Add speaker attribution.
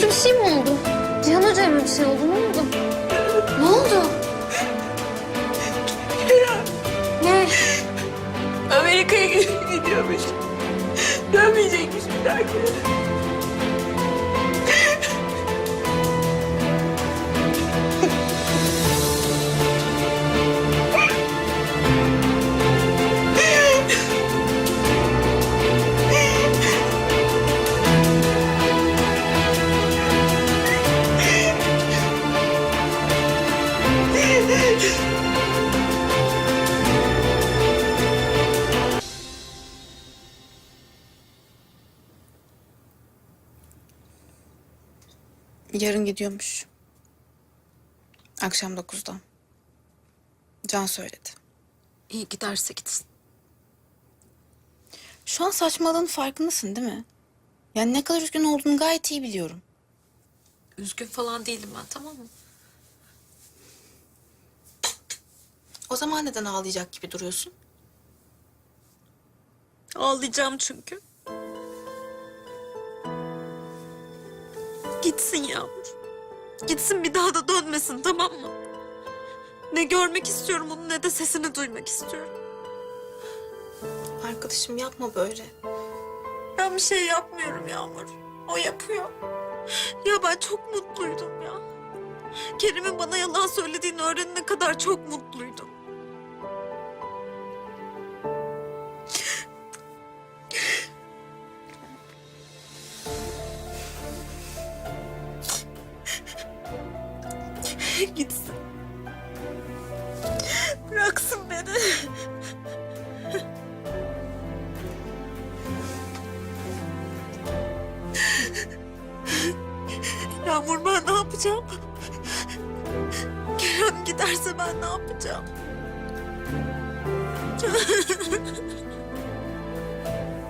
Speaker 1: Kötü bir şey mi oldu? Cihan Hoca'ya bir şey oldu? Ne oldu? Ne oldu? ne? Amerika'ya gidiyormuş. Dönmeyecekmiş bir dahaki.
Speaker 2: Yarın gidiyormuş. Akşam dokuzda. Can söyledi.
Speaker 3: İyi giderse gitsin.
Speaker 2: Şu an saçmalığın farkındasın değil mi? Yani ne kadar üzgün olduğunu gayet iyi biliyorum.
Speaker 3: Üzgün falan değilim ben tamam mı?
Speaker 2: O zaman neden ağlayacak gibi duruyorsun?
Speaker 3: Ağlayacağım çünkü. Gitsin Yağmur. Gitsin bir daha da dönmesin tamam mı? Ne görmek istiyorum onu ne de sesini duymak istiyorum.
Speaker 2: Arkadaşım yapma böyle.
Speaker 3: Ben bir şey yapmıyorum Yağmur. O yapıyor. Ya ben çok mutluydum ya. Kerim'in bana yalan söylediğini öğrenene kadar çok mutluydum. Gitsin. Bıraksın beni. Yağmur ben ne yapacağım? Kerem giderse ben ne yapacağım?